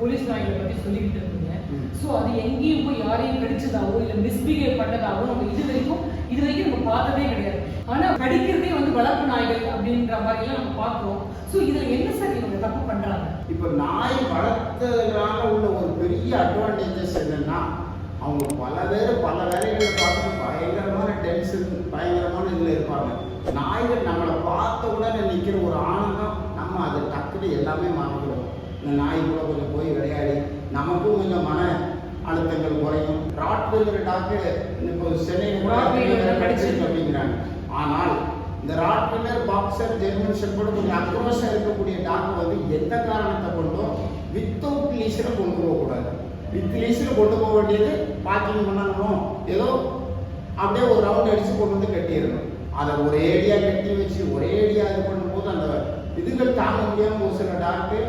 Police நாய்களை பத்தி சொல்லிக்கிட்டு இருந்தீங்க. சோ அது எங்கேயும் போய் யாரையும் கடிச்சதாவோ இல்ல மிஸ்பிஹேவ் பண்ணதாவோ நம்ம இது வரைக்கும் இது வரைக்கும் நம்ம பார்த்ததே கிடையாது. ஆனா கடிக்கிறதே வந்து வளர்ப்பு நாய்கள் அப்படின்ற மாதிரி எல்லாம் நம்ம பார்க்கிறோம். சோ இதுல என்ன சார் இவங்க தப்பு பண்றாங்க? இப்போ நாய் வளர்த்ததுனால உள்ள ஒரு பெரிய அட்வான்டேஜஸ் என்னன்னா அவங்க பல பேர் பல வேலைகளை பார்த்து பயங்கரமான டென்ஷன் பயங்கரமான இதில் இருப்பாங்க. நாய்கள் நம்மளை பார்த்த உடனே நிற்கிற ஒரு ஆனந்தம் நம்ம அதை டக்குனு எல்லாமே மாற்றிடுவோம் இந்த நாய் கூட கொஞ்சம் போய் விளையாடி நமக்கும் கொஞ்சம் மன அழுத்தங்கள் குறையும். ராட்வெல்லர் டாக்டர் இப்போ சென்னையில் கூட கடிச்சிருக்கு அப்படிங்கிறாங்க. ஆனால் இந்த ராட்வெல்லர் பாக்ஸர் ஜெர்மன் ஷெப்பர்டு கொஞ்சம் அக்ரோஷம் இருக்கக்கூடிய டாக்டர் வந்து எந்த காரணத்தை கொண்டும் வித்தவுட் லீஸில் கொண்டு போகக்கூடாது. வித் லீஸில் கொண்டு போக வேண்டியது பார்க்கிங் பண்ணணும். ஏதோ அப்படியே ஒரு ரவுண்ட் அடிச்சு கொண்டு வந்து கட்டிடணும். அதை ஒரே ஏடியா கட்டி வச்சு ஒரே ஏடியா இது பண்ணும்போது அந்த இதுகள் தாங்க முடியாமல் ஒரு சில டாக்டர்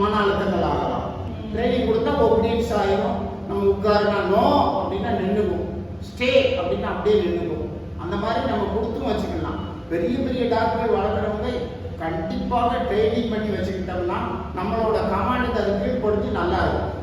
மன அழுத்தங்கள் ஆகலாம் ட்ரைனிங் கொடுத்தா ஒபீடியன்ஸ் ஆகிடும் நம்ம உட்காருனா நோ அப்படின்னா நின்றுக்கும் ஸ்டே அப்படின்னா அப்படியே நின்றுக்கும் அந்த மாதிரி நம்ம கொடுத்தும் வச்சுக்கலாம். பெரிய பெரிய டாக்டர் வளர்க்குறவங்க கண்டிப்பாக ட்ரைனிங் பண்ணி வச்சுக்கிட்டோம்னா நம்மளோட கமாண்டுக்கு அது கீழ்படுத்தி நல்லா இருக்கும்.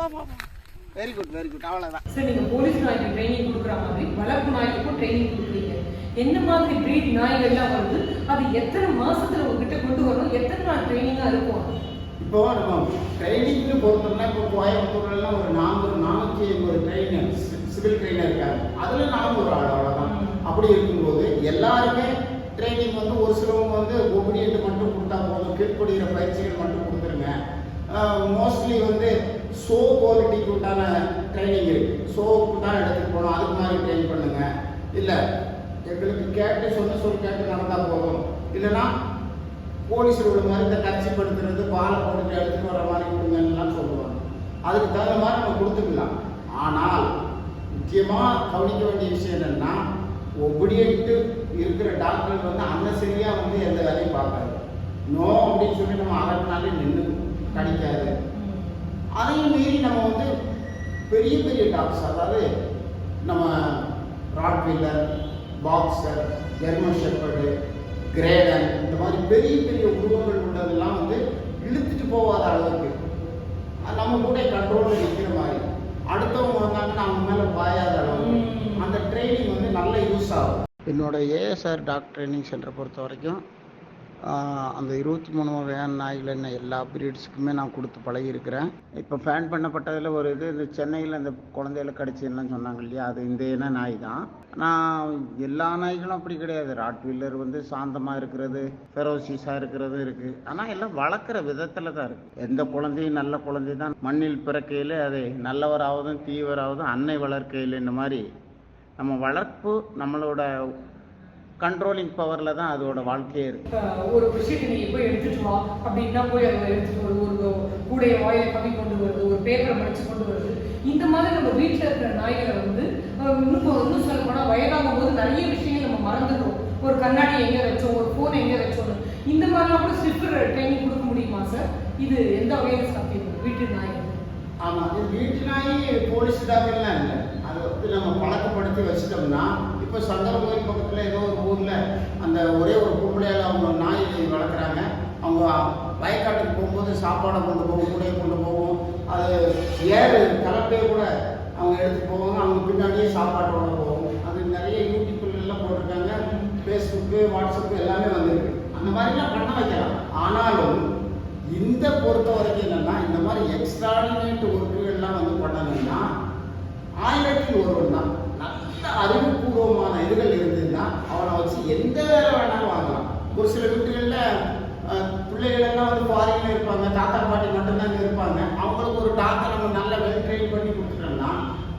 வெரி குட் வெரி குட் அவ்வளோதான் சார் நீங்க போலீஸ் நாய்க்கு ட்ரைனிங் கொடுக்குற மாதிரி வளர்ப்பு நாய்க்கும் ட்ரைனிங் கொடுக்குறீங்க. என்ன மாதிரி பிரீட் நாய்கள்லாம் வருது? அது எத்தனை மாசத்துல உங்ககிட்ட கொண்டு வரணும்? எத்தனை நாள் ட்ரைனிங்கா இருக்கும்? இப்போ நம்ம ட்ரைனிங்னு பொறுத்தோம்னா இப்போ கோயம்புத்தூர்லாம் ஒரு நானூறு நானூற்றி ஐம்பது ட்ரெயினர் சிவில் ட்ரெயினர் இருக்காங்க. அதில் நான் ஒரு ஆள் அவ்வளோதான் அப்படி இருக்கும்போது எல்லாருமே ட்ரைனிங் வந்து ஒரு சிலவங்க வந்து ஒபீடியன்ட் மட்டும் கொடுத்தா போதும். கீழ்ப்படுகிற பயிற்சிகள் மட்டும் கொடுத்துருங்க. மோஸ்ட்லி வந்து ஸோ குவாலிட்டிக்கு உண்டான ட்ரைனிங் இருக்கு. ஷோவுக்கு தான் எடுத்துகிட்டு போகணும் அதுக்கு மாதிரி ட்ரெயின் பண்ணுங்கள் இல்லை எங்களுக்கு கேட்டு சொன்ன சொல் கேட்டு நடந்தால் போதும். இல்லைன்னா போலீஸில் உள்ள மாதிரி இந்த கட்சிப்படுத்துறது பாலை போட்டு எடுத்துட்டு வர மாதிரி கொடுங்கலாம் சொல்லுவாங்க. அதுக்கு தகுந்த மாதிரி நம்ம கொடுத்துக்கலாம். ஆனால் முக்கியமாக கவனிக்க வேண்டிய விஷயம் என்னென்னா ஒபடியன்ட்டு இருக்கிற டாக்டர் வந்து அந்த சரியாக வந்து எந்த வேலையும் பார்க்காது. நோ அப்படின்னு சொல்லி நம்ம அகட்டினாலே நின்று கிடைக்காது. அதையும் மீறி நம்ம வந்து பெரிய பெரிய டாக்ஸ் அதாவது நம்ம Rottweiler boxer German shepherd Great Dane இந்த மாதிரி பெரிய பெரிய உருவங்கள் உள்ளதெல்லாம் வந்து இழுத்துட்டு போகாத அளவுக்கு அது நம்ம கூட கண்ட்ரோலில் நிற்கிற மாதிரி. அடுத்தவங்க வந்தாங்கன்னா அவங்க மேலே பாயாத அளவுக்கு. அந்த ட்ரைனிங் வந்து நல்ல யூஸ் ஆகும். என்னோட ஏஎஸ்ஆர் டாக் ட்ரைனிங் சென்டரை பொறுத்த வரைக்கும் அந்த இருபத்தி மூணு வகையான நாய்கள் என்ன எல்லா பீரியட்ஸுக்குமே நான் கொடுத்து பழகியிருக்கிறேன். இப்போ ஃபேன் பண்ணப்பட்டதில் ஒரு இது இந்த சென்னையில் அந்த குழந்தையில கடிச்சுலாம் சொன்னாங்க இல்லையா? அது இந்த இன நாய் தான். நான் எல்லா நாய்களும் அப்படி கிடையாது. ராட்வீலர் வந்து சாந்தமாக இருக்கிறது ஃபெரோசிஸாக இருக்கிறது இருக்குது ஆனால் எல்லாம் வளர்க்குற விதத்தில் தான் இருக்குது எந்த குழந்தையும் நல்ல குழந்தை தான். மண்ணில் பிறக்கையில் அது நல்லவராவதும் தீவராவதும் அன்னை வளர்க்கையில் இந்த மாதிரி நம்ம வளர்ப்பு நம்மளோட கண்ட்ரோலிங் பவரில் தான் அதோட வாழ்க்கையே இருக்குது இப்ப ஒரு விஷயத்தை நீங்க போய் எடுத்துட்டு வா அப்படின்னா போய் அதை எடுத்துட்டு வருது ஒரு கூடைய வாயில கம்மி கொண்டு வருது ஒரு பேப்பரை மடிச்சு கொண்டு வருது இந்த மாதிரி நம்ம வீட்டில் இருக்கிற நாய்களை வந்து இன்னும் இன்னும் சொல்ல போனா வயதாகும் போது நிறைய விஷயங்கள் நம்ம மறந்துடுறோம். ஒரு கண்ணாடி எங்க வச்சோம் ஒரு போன் எங்க வச்சோம் இந்த மாதிரிலாம் கூட ஸ்லிப்பர் ட்ரைனிங் கொடுக்க முடியுமா சார் இது எந்த வகையில சாத்தியம் வீட்டு நாய். ஆமாம் வீட்டு நாய் போலீஸ் டாக்டர்லாம் இல்லை. அதை வந்து நம்ம பழக்கப்படுத்தி வச்சிட்டோம்னா இப்போ சங்கர கோயில் பக்கத்தில் ஏதோ ஒரு ஊரில் அந்த ஒரே ஒரு பொம்பளையால் அவங்க நாய் வளர்க்குறாங்க. அவங்க வயக்காட்டுக்கு போகும்போது சாப்பாடை கொண்டு போகும் கூடையை கொண்டு போகும். அது ஏறு கலப்பையை கூட அவங்க எடுத்து போவாங்க. அவங்க பின்னாடியே சாப்பாட்டோட போவோம் அது நிறைய யூடியூப்லாம் போட்டிருக்காங்க. ஃபேஸ்புக்கு வாட்ஸ்அப்பு எல்லாமே வந்திருக்கு. அந்த மாதிரிலாம் பண்ண வைக்கலாம். ஆனாலும் இந்த பொறுத்த வரைக்கும் என்னென்னா இந்த மாதிரி எக்ஸ்ட்ராடினேட் ஒர்க்குகள்லாம் வந்து பண்ணணும்னா ஆயிரத்தி ஒருவன் தான். நல்ல அறிவுபூர்வமான இதுகள் இருந்ததுன்னா அவனை வச்சு எந்த வேலை வேணாலும் வாங்கலாம். ஒரு சில வீட்டுகளில் பிள்ளைகளெல்லாம் வந்து ஃபாரின்ல இருப்பாங்க தாத்தா பாட்டி மட்டும்தான் இருப்பாங்க. அவங்களுக்கு ஒரு டாக்டர் நம்ம நல்ல வெல் ட்ரெயின் பண்ணி கொடுத்துட்டோம்னா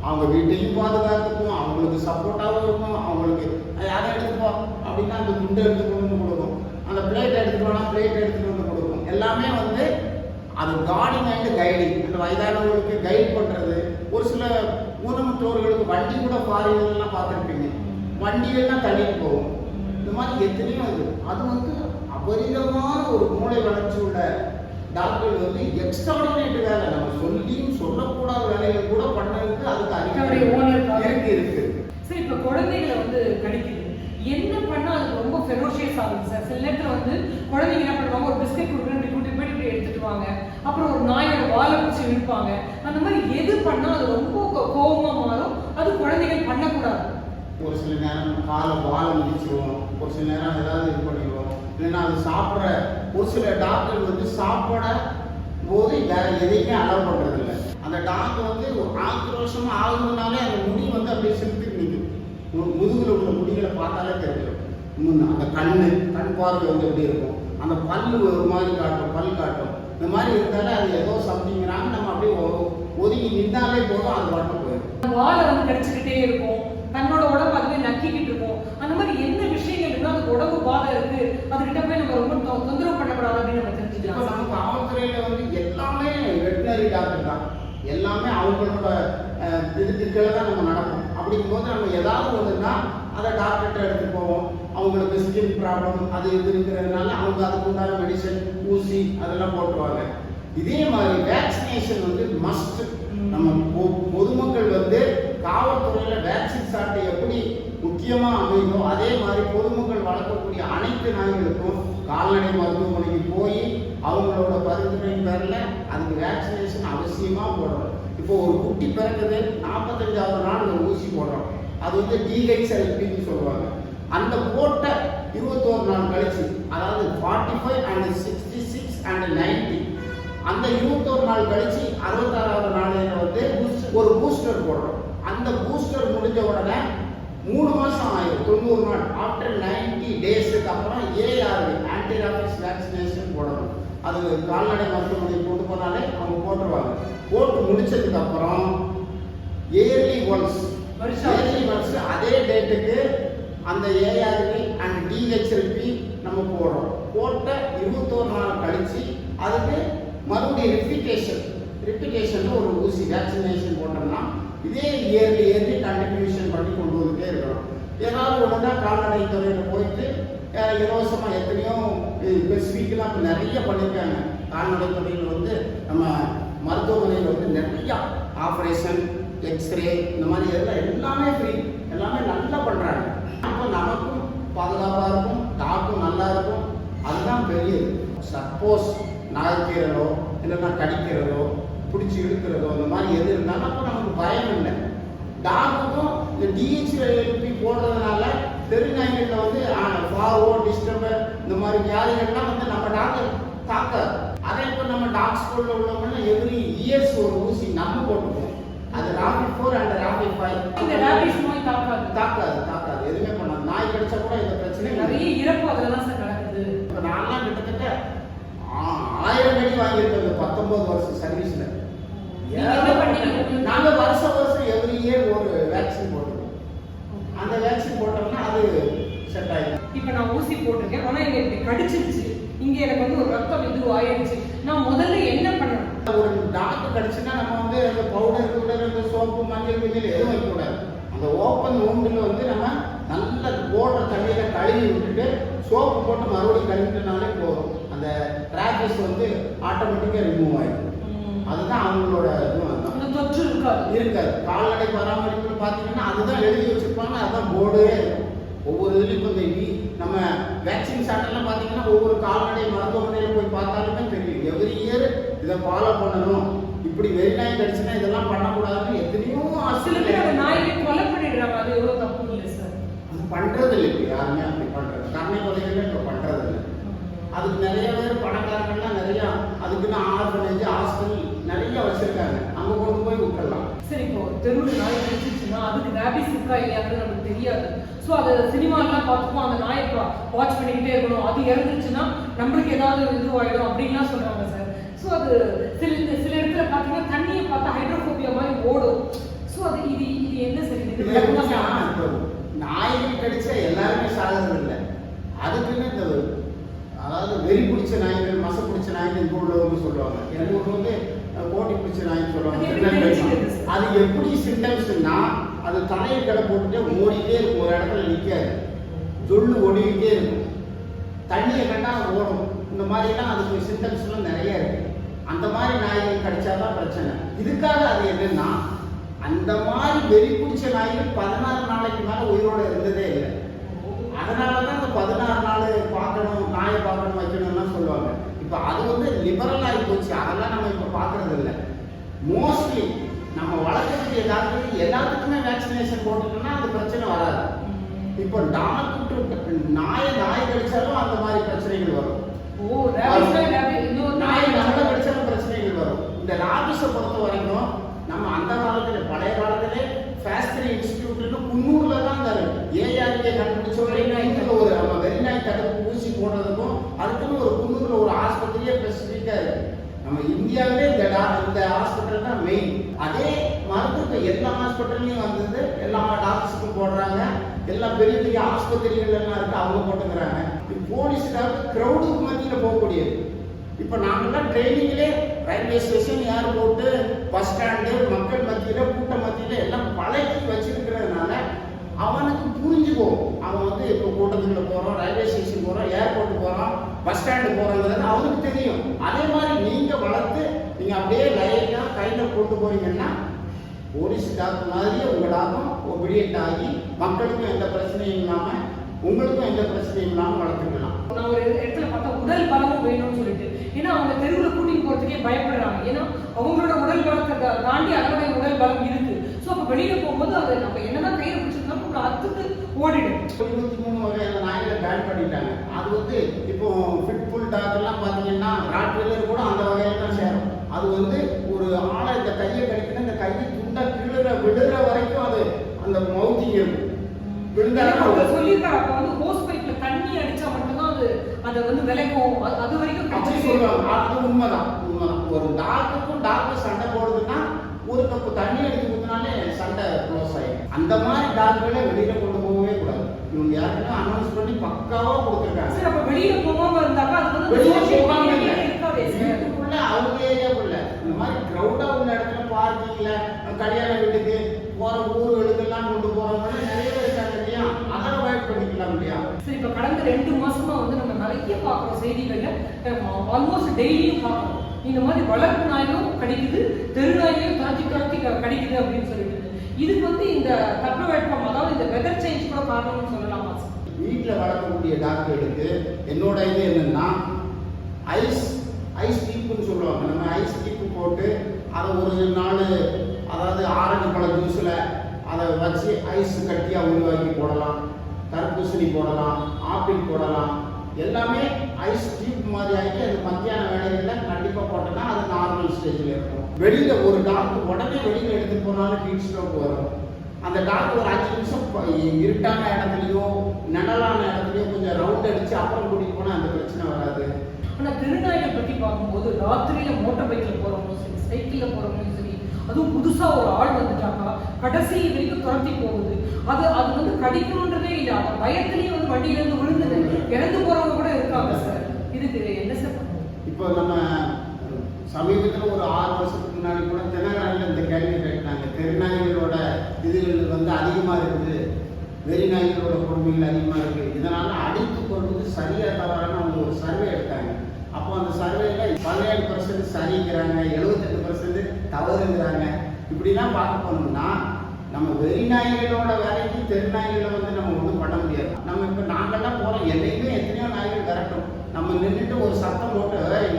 அவங்க வீட்டையும் பாதுகாத்துக்கும் அவங்களுக்கு சப்போர்ட்டாகவும் இருக்கும். அவங்களுக்கு யாரை அதை அப்படின்னா அந்த குண்டை எடுத்து கொண்டு வந்து கொடுக்கும். அந்த பிளேட் எடுத்துட்டு பிளேட் எடுத்துட்டு வந்து கொடுக்கும். எல்லாமே வந்து அது கார்டிங் அண்ட் கைடிங் அந்த வயதானவர்களுக்கு கைட் பண்ணுறது ஒரு சில ஊனமுற்றோர்களுக்கு வண்டி கூட ஃபாரின்லாம் பார்த்துருப்பீங்க. வண்டியெல்லாம் தள்ளிட்டு போகும். இந்த மாதிரி எத்தனையோ இது. அது வந்து அபரிதமான ஒரு மூளை வளர்ச்சி உள்ள டாக்டர் வந்து எக்ஸ்ட்ராடினேட் வேலை. நம்ம சொல்லியும் சொல்லக்கூடாத வேலைகள் கூட பண்ணதுக்கு அதுக்கு காக. இருக்கு இருக்கு. சரி இப்போ குழந்தைகளை வந்து கடிக்குது. என்ன பண்ணா அது ரொம்ப ஃபெரோஷியஸ் ஆகுது சார் சில நேரத்தில் வந்து குழந்தைங்க என்ன பண்ணுவாங்க? ஒரு பிஸ்கட் கொடுக்குறேன் இப்படி கூட்டி போயிட்டு இப்படி எடுத்துட்டு வாங்க. அப்புறம் ஒரு நாயோட வாழை பிடிச்சி இழுப்பாங்க. அந்த மாதிரி எது பண்ணா அது ரொம்ப கோ- கோவமா மாறும்? அது குழந்தைகள் பண்ணக்கூடாது. ஒரு சில நேரம் காலை வாழை மிதிச்சிருவோம். ஒரு சில நேரம் ஏதாவது இது பண்ணிடுவோம். இல்லைன்னா அது சாப்பிட்ற ஒரு சில டாக்டர் வந்து சாப்பிட போது வேற எதையுமே அலோவ் பண்ணுறதில்ல அந்த டாக்டர் வந்து ஒரு ஆக்ரோஷமா ஆகுதுனாலே அந்த முடி வந்து அப்படியே செலுத்திட்டு நிற்கும் முதுகில் உள்ள முடிகளை பார்த்தாலே தெரியும் இன்னும் அந்த கண்ணு கண் பார்வை வந்து எப்படி இருக்கும்? அந்த பல் ஒரு மாதிரி காட்டும் பல் காட்டும். இந்த மாதிரி இருந்தாலே அது ஏதோ சம்திங்கிறாங்க நம்ம அப்படியே ஒதுங்கி நின்னாலே போதும் அது பாட்டு போயிடும். வாழை வந்து கடிச்சுக்கிட்டே இருக்கும். தன்னோட உடம்பு அதுவே நக்கிக்கிட்டு இருக்கும். அந்த மாதிரி என்ன விஷயங்கள் இருந்தால் அதுக்கு உடம்பு பாதை இருக்கு. அதுகிட்ட போய் நம்ம ரொம்ப தொந்தரவு பண்ணக்கூடாது அப்படின்னு நம்ம தெரிஞ்சுக்கலாம். நம்ம காவல்துறையில வந்து எல்லாமே வெட்டினரி டாக்டர் தான். எல்லாமே அவங்களோட இதுக்கு தான் நம்ம நடப்போம் அப்படிங்கும்போது நம்ம ஏதாவது ஒன்றுனா அதை டாக்டர்கிட்ட எடுத்து போவோம். அவங்களுக்கு ஸ்கின் ப்ராப்ளம் அது இது இருக்கிறதுனால அவங்க அதுக்கு உண்டான மெடிசன் ஊசி அதெல்லாம் போட்டுருவாங்க. இதே மாதிரி வேக்சினேஷன் வந்து மஸ்ட் நம்ம பொதுமக்கள் வந்து காவல்துறையில வேக்சின் சாட்டை எப்படி முக்கியமா அமையுதோ அதே மாதிரி பொதுமக்கள் வளர்க்கக்கூடிய அனைத்து நாய்களுக்கும் கால்நடை மருத்துவமனைக்கு போய் அவங்களோட பரிந்துரையின் பேரில் அதுக்கு வேக்சினேஷன் அவசியமா போடுறோம் இப்போ ஒரு குட்டி பிறகுது நாற்பத்தஞ்சாவது நாள் ஒரு ஊசி போடுறோம். அது வந்து டிஹெச்எல்பின்னு சொல்லுவாங்க. அந்த போட்ட இருபத்தோரு நாள் கழிச்சு அதாவது forty five and sixty six and ninety அந்த இருபத்தோரு நாள் கழிச்சு அறுபத்தாறாவது நாளையில வந்து ஒரு பூஸ்டர் போடுறோம். அந்த பூஸ்டர் முடிஞ்ச உடனே மூணு மாசம் ஆயிடும் தொண்ணூறு நாள். ஆஃப்டர் நைன்டி டேஸுக்கு அப்புறம் ஏஆர்வி ஆன்டி ராபிஸ் வேக்சினேஷன் போடணும். அது கால்நடை மருத்துவமனை கொண்டு போனாலே அவங்க போட்டுருவாங்க. போட்டு முடிச்சதுக்கு அப்புறம் இயர்லி ஒன்ஸ். இயர்லி ஒன்ஸ் அதே டேட்டுக்கு அந்த ஏஆர்வி அண்ட் டிஹெச்எல்பி நம்ம போடுறோம். போட்ட இருபத்தோரு நாள் கழிச்சு அதுக்கு மறுபடியும் ரிப்பிகேஷன் ரிப்பிகேஷன் ஒரு ஊசி வேக்சினேஷன் போட்டோம்னா இதே இயர்லி இயர்லி கண்டினியூஷன் பண்ணி கொண்டு வந்துட்டே இருக்கிறோம் ஏதாவது ஒன்றுனா கால்நடை துறையில் போயிட்டு இலவசமாக எத்தனையோ ஸ்பெசிஃபிக்கெலாம் இப்போ நிறைய பண்ணியிருக்காங்க கால்நடை துறையில் வந்து நம்ம மருத்துவமனையில் வந்து நிறைய ஆப்ரேஷன் எக்ஸ்ரே இந்த மாதிரி எல்லாம் எல்லாமே ஃப்ரீ எல்லாமே நல்லா பண்ணுறாங்க அப்போ நமக்கும் பாதுகாப்பாக இருக்கும் டாக்கும் நல்லா இருக்கும். அதுதான் பெரியது சப்போஸ் நாய்க்கிறதோ இல்லைன்னா கடிக்கிறதோ பிடிச்சி இழுக்கிறதோ இந்த மாதிரி எது இருந்தாலும் அப்போ பயம் இல்லை டாக்குக்கும் இந்த டிஹெச்எல்பி போடுறதுனால தெருநாய்களில் வந்து ஃபார்வோ டிஸ்டர்பர் இந்த மாதிரி வியாதிகள்லாம் வந்து நம்ம டாக்டர் தாக்காது. அதே இப்போ நம்ம டாக் ஸ்கூலில் உள்ளவங்கன்னா எவ்ரி இயர்ஸ் ஒரு ஊசி நம்ம போட்டுப்போம் அது rabbit four and rabbit five இந்த ரேபிஸ் நோய் தாக்காது. தாக்காது தாக்காது. எதுவுமே பண்ணாது. நாய் கடிச்சா கூட இந்த பிரச்சனை நிறைய இறப்பு அதில் தான் சார் நடக்குது. இப்போ நான்லாம் கிட்டத்தட்ட ஆயிரம் அடி வாங்கியிருக்கேன் பத்தொன்பது வருஷம் சர்வீஸ்ல நீங்க வருஷம் வருஷம் எவ்ரி இயர் ஒரு வேக்சின் போட்டுருக்கோம். அந்த வேக்சின் போட்டோம்னா அது செட் ஆயிடும். இப்போ நான் ஊசி போட்டிருக்கேன். ஆனால் எனக்கு இப்படி கடிச்சிருச்சு. இங்க எனக்கு வந்து ஒரு ரத்தம் இது ஆயிடுச்சு நான் முதல்ல என்ன பண்ணணும்? ஒரு டாக்டர் கடிச்சுன்னா நம்ம வந்து அந்த பவுடர் கிவுடர் அந்த சோப்பு மஞ்சள் கிஞ்சள் எதுவும் வைக்கக்கூடாது அந்த ஓப்பன் ஊண்டில் வந்து நம்ம நல்ல போடுற தண்ணியில கழுவி விட்டுட்டு சோப்பு போட்டு மறுபடியும் கழுவிட்டனாலே போதும். அந்த ரேபிஸ் வந்து ஆட்டோமேட்டிக்காக ரிமூவ் ஆயிடும். அதுதான் அவங்களோட தொற்று இருக்காது. இருக்காது. கால்நடை பராமரிப்புன்னு பார்த்தீங்கன்னா அதுதான் எழுதி வச்சிருப்பாங்க. அதுதான் போர்டே ஒவ்வொரு இதுலையும் இப்போ இந்த நம்ம வேக்சின் சாட்டெல்லாம் பார்த்தீங்கன்னா ஒவ்வொரு கால்நடை மருத்துவமனையில் போய் பார்த்தாலுமே தெரியும். எவ்ரி இயர் இதை ஃபாலோ பண்ணணும். இப்படி வெறிநாய் கடிச்சுன்னா இதெல்லாம் பண்ணக்கூடாதுன்னு எத்தனையோ சில பேர் அந்த ஆசிரியர் நாயை கொலை பண்ணிடுறாங்க. அது எவ்வளவு தப்பு இல்லை சார். அது பண்றது இல்லை இப்போ யாருமே அப்படி பண்றது கருணை கொலைகளே இப்போ பண்றது இல்லை. அதுக்கு நிறைய பேர் பணக்காரங்கள்லாம் நிறைய அதுக்குன்னு ஆர்ஃபனேஜ் ஹாஸ்டல் நிறைய வச்சிருக்காங்க. அங்கே கொண்டு போய் விட்டுடலாம். சரி இப்போ தெருவில் நாய் கடிச்சிச்சுன்னா அதுக்கு ரேபிஸ் இருக்கா இல்லையான்னு நமக்கு தெரியாது. ஸோ அதை சினிமாலாம் பார்த்துப்போம் அந்த நாயை வாட்ச் பண்ணிக்கிட்டே இருக்கணும். அது இறந்துச்சுன்னா நம்மளுக்கு ஏதாவது இதுவாயிடும் அப்படின்லாம் சொல்றாங்க சார். ஸோ அது சில சில இடத்துல பார்த்தீங்கன்னா தண்ணியை பார்த்தா ஹைட்ரோஃபோபியா மாதிரி ஓடும். ஸோ அது இது இது என்ன சரி நாய்கள் கடிச்சா எல்லாருமே சாகிறது இல்லை அதுக்குன்னு இந்த அதாவது வெறி பிடிச்ச நாய்கள் மச பிடிச்ச நாய்கள் எங்க உள்ளவங்க சொல்லுவாங்க. எங்க ஊர்ல வந்து போட்டி பிடிச்ச நாய்ன்னு சொல்லுவாங்க அது எப்படி சிம்டம்ஸ்னா அது தலையில் கடை போட்டுட்டு ஓடிட்டே இருக்கும். ஒரு இடத்துல நிற்காது சொல்லு ஓடிக்கிட்டே இருக்கும். தண்ணியை கண்டா ஓடும் இந்த மாதிரிலாம் அதுக்கு சிம்டம்ஸ்லாம் நிறைய இருக்கு. அந்த மாதிரி நாய்கள் கடிச்சாதான் பிரச்சனை. இதுக்காக அது என்னன்னா அந்த மாதிரி வெறி பிடிச்ச நாய்கள் பதினாறு நாளைக்கு மேல உயிரோட இருந்ததே இல்லை. அதனால தான் இந்த பதினாறு நாள் பார்க்கணும் நாயை பார்க்கணும் வைக்கணும்லாம் சொல்லுவாங்க இப்போ அது வந்து லிபரல் ஆகி போச்சு. அதெல்லாம் நம்ம இப்போ பார்க்கறது இல்லை மோஸ்ட்லி நம்ம வளர்க்கக்கூடிய டாக்டர் எல்லாத்துக்குமே வேக்சினேஷன் போட்டுட்டோம்னா அந்த பிரச்சனை வராது. இப்போ டாக்டர் நாயை நாய் கடிச்சாலும் அந்த மாதிரி பிரச்சனைகள் வரும். நாய் நம்மள கடிச்சாலும் பிரச்சனைகள் வரும். இந்த ராபிஸை பொறுத்த வரைக்கும் நம்ம அந்த காலத்துல பழைய காலத்திலே ஃபேஸ்டரி இன்ஸ்டிடியூட்னு குன்னூர்ல தான் அந்த ஏஆர்ஏ கண்டுபிடிச்ச வரைக்கும் ஒரு நம்ம வெறிநாய் தடுப்பு ஊசி போடுறதுக்கும் அதுக்குன்னு ஒரு குன்னூர்ல ஒரு ஆஸ்பத்திரியே ஸ்பெசிஃபிக்கா இருக்கு நம்ம இந்தியாவிலே இந்த டா- இந்த ஹாஸ்பிட்டல் தான் மெயின் அதே மருத்துவ எல்லா ஹாஸ்பிட்டல்லையும் வந்தது எல்லா டாக்டர்ஸுக்கும் போடுறாங்க எல்லா பெரிய பெரிய ஆஸ்பத்திரிகள் எல்லாம் இருக்கு அவங்க போட்டுக்கிறாங்க. போலீஸுக்காக க்ரௌடுக்கு மத்தியில் போகக்கூடியது. இப்போ நாங்கெல்லாம் ட்ரைனிங்லே ரயில்வே ஸ்டேஷன் யார் போட்டு பஸ் ஸ்டாண்டு மக்கள் மத்தியில் கூட்ட மத்தியில் எல்லாம் பழகி வச்சிருக்கிறதுனால அவனுக்கு புரிஞ்சுக்கும். அவன் வந்து இப்போ கூட்டத்துக்குள்ள போகிறோம் ரயில்வே ஸ்டேஷன் போகிறோம் ஏர்போர்ட் போகிறோம் பஸ் ஸ்டாண்டு போகிறோங்கிறது அவனுக்கு தெரியும். அதே மாதிரி நீங்கள் வளர்த்து நீங்கள் அப்படியே லைட்டாக கையில் கொண்டு போறீங்கன்னா போலீஸ் டாக்டர் மாதிரியே டாக்டரும் ஒபீடியன்ட் ஆகி மக்களுக்கும் எந்த பிரச்சனையும் இல்லாமல் உங்களுக்கும் எந்த பிரச்சனையும் இல்லாமல் வளர்த்துக்கலாம். நான் ஒரு இடத்துல பார்த்தா உடல் பலமும் வேணும்னு சொல்லிட்டு. ஏன்னா அவங்க தெருவில் கூட்டிட்டு போறதுக்கே பயப்படுறாங்க. ஏன்னா அவங்களோட உடல் பலத்தை தாண்டி அதோட உடல் பலம் இருக்கு. ஸோ அப்போ வெளியில போகும்போது அதை நம்ம என்னதான் கையில பிடிச்சிருந்தாலும் உங்களை அத்துக்கு ஓடிடும். இருபத்தி மூணு வகையான நாய்களை பேன் பண்ணிட்டாங்க. அது வந்து இப்போ ஃபிட்புல் டாக் எல்லாம் பார்த்தீங்கன்னா ராட்வெல்லர் கூட அந்த சேரும் அது வந்து ஒரு ஆளை இந்த கையை கடிக்கணும். இந்த கையை துண்டா கிழுற விடுற வரைக்கும் அது அந்த மவுத்திங் இருக்கும் அது- சொல்லியிருக்காங்க அப்ப வந்து ஹோஸ் பைப்ல தண்ணி அடிச்சா மட்டும்தான் அது அதை வந்து விலைக்கும் அது வரைக்கும் அப்படி சொல்லுவாங்க அது உண்மைதான். உண்மைதான். ஒரு டாக்டருக்கும் டாக்டர் சண்டை போடுதுன்னா ஒரு கப்பு தண்ணி எடுத்து கொடுத்தனாலே சண்டை க்ளோஸ் ஆயிடும். அந்த மாதிரி டாக்டர்களை வெளியில கொண்டு போகவே கூடாது. இவங்க யாருக்குன்னா அனௌன்ஸ் பண்ணி பக்காவா கொடுத்துருக்காங்க. சரி அப்ப வெளியில போகாம இருந்தாக்கா அது வந்து வெளியே social போகாம இல்ல. ல இருக்காதே சார் வீட்டுக்குள்ள அவங்க ஏரியாக்குள்ள இந்த மாதிரி கிரௌடா உள்ள இடத்துல பார்க்கிங்ல கல்யாண வீட்டுக்கு போற ஊர்களுக்கெல்லாம் கொண்டு போறவங்க நிறைய பேர் இருக்காங்க இல்லையா? அதை அவாய்ட் பண்ணிக்கலாம் இல்லையா? சரி இப்ப கடந்த ரெண்டு மாசமா வந்து நம்ம நிறைய பார்க்குறோம் செய்திகள்ல ஆல்மோஸ்ட் டெய்லியும் பார்க்குறோம். இந்த மாதிரி வளர்ப்பு நாய்களும் கடிக்குது தெரு நாய்களையும் துரத்தி துரத்தி கடிக்குது அப்படின்னு சொல்லிட்டு. இதுக்கு வந்து இந்த தட்பவெப்பம் அதாவது இந்த வெதர் சேஞ்ச் கூட காரணம்னு சொல்லலாமா வீட்டில் வளர்க்கக்கூடிய டாக்டர்களுக்கு என்னோட இது என்னன்னா ஐஸ் ஐஸ் டீப்புன்னு சொல்லுவாங்க. நம்ம ஐஸ் டீப்பு போட்டு அதை ஒரு நாள் அதாவது ஆரஞ்சு பழ ஜூஸில் அதை வச்சு ஐஸ் கட்டியாக உருவாக்கி போடலாம். தர்பூசணி போடலாம் ஆப்பிள் போடலாம். எல்லாமே ஐஸ் டியூப் மாதிரி ஆகி அது மத்தியான வேலைகளில் கண்டிப்பாக போட்டோம்னா அது நார்மல் ஸ்டேஜில் இருக்கும். வெளியில் ஒரு டாக்டர் உடனே வெளியில் எடுத்து போனாலும் ஹீட் ஸ்ட்ரோக் வரும். அந்த டாக்டர் ஒரு அஞ்சு நிமிஷம் இருட்டான இடத்துலையோ நிழலான இடத்துலையோ கொஞ்சம் ரவுண்ட் அடித்து அப்புறம் கூட்டிட்டு போனால் அந்த பிரச்சனை வராது. ஆனால் திருநாயை பற்றி பார்க்கும்போது ராத்திரியில் மோட்டர் பைக்கில் போறவங்களும் சரி சைக்கிளில் போறவங்களும் சரி அதுவும் புதுசா ஒரு ஆள் வந்துட்டாக்கா கடைசி வரைக்கும் துரத்தி போகுது. அது அது வந்து கடிக்கணுன்றதே இல்லை. அந்த பயத்திலேயே வந்து வண்டியில இருந்து விழுந்தது. இறந்து போறவங்க கூட இருக்காங்க சார் இதுக்கு என்ன சார் இப்போ நம்ம சமீபத்தில் ஒரு ஆறு வருஷத்துக்கு முன்னாடி கூட தினகரனில் இந்த கேள்வி கேட்டாங்க. தெருநாய்களோட இதுகள் வந்து அதிகமாக இருக்குது. வெறிநாய்களோட கொடுமைகள் அதிகமாக இருக்குது இதனால் அடித்து கொள்வது சரியாக தவறான அவங்க ஒரு சர்வே எடுத்தாங்க. அப்போ அந்த சர்வேல பதினேழு பர்சன்ட் சரிங்கிறாங்க. எழுபத்தெட்டு வந்து தவறுங்கிறாங்க இப்படிலாம் பார்க்க போனோம்னா நம்ம வெறி நாய்களோட வேலைக்கு தெரு நாய்களை வந்து நம்ம ஒன்றும் பண்ண முடியாது. நம்ம இப்போ நாங்கள்லாம் போகிறோம் என்னைக்குமே எத்தனையோ நாய்கள் விரட்டும். நம்ம நின்றுட்டு ஒரு சத்தம் போட்டு "ஏய்,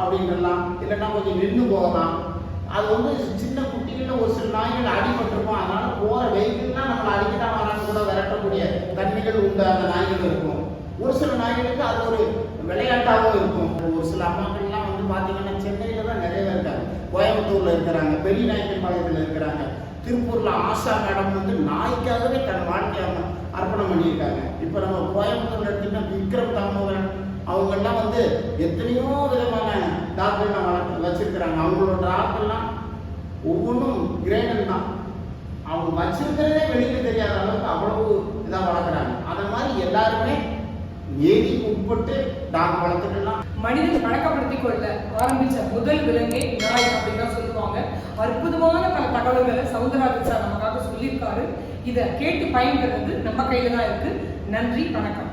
அப்படின்றலாம். இல்லைன்னா கொஞ்சம் நின்று போகலாம். அது வந்து சின்ன குட்டிகளில் ஒரு சில நாய்கள் அடிபட்டிருக்கும். அதனால் போகிற வெஹிக்கிள்லாம் நம்மளை அடிக்கதான் வரான்னு கூட விரட்டக்கூடிய தன்மைகள் உண்டு அந்த நாய்கள் இருக்கும். ஒரு சில நாய்களுக்கு அது ஒரு விளையாட்டாகவும் இருக்கும். ஒரு சில அம்மாக்கள்லாம் வந்து பார்த்தீங்கன்னா சென்னையில் தான் நிறைய இருக்காங்க. கோயம்புத்தூர்ல இருக்கிறாங்க பெரிய நாய்க்கல் பாளையத்தில் இருக்கிறாங்க. திருப்பூர்ல ஆஷா மேடம் வந்து நாய்க்காகவே தன் வாழ்க்கையை அர்ப்பணம் பண்ணியிருக்காங்க. இப்போ நம்ம கோயம்புத்தூர்ல எடுத்துக்கிட்டா விக்ரம் தாமோதரன் அவங்கெல்லாம் வந்து எத்தனையோ விதமான டாக்டர்லாம் வளர்த்து வச்சிருக்கிறாங்க. அவங்களோட டாக்டர்லாம் ஒவ்வொன்றும் கிரேடன் தான். அவங்க வச்சிருக்கிறதே வெளியில தெரியாத அளவுக்கு அவ்வளவு இதாக வளர்க்குறாங்க. அந்த மாதிரி எல்லாருமே ஏறி உட்பட்டு டாக் வளர்த்துட்டுலாம் மனிதன் பழக்கப்படுத்தி கொள்ள ஆரம்பிச்ச முதல் விலங்கே நாய் அப்படின்னு சொல்லுவாங்க. அற்புதமான பல தகவல்களை சவுந்தரராஜன் சார் நமக்காக சொல்லியிருக்காரு. இதை கேட்டு பயன்பெறது நம்ம கையில தான் இருக்கு. நன்றி வணக்கம்.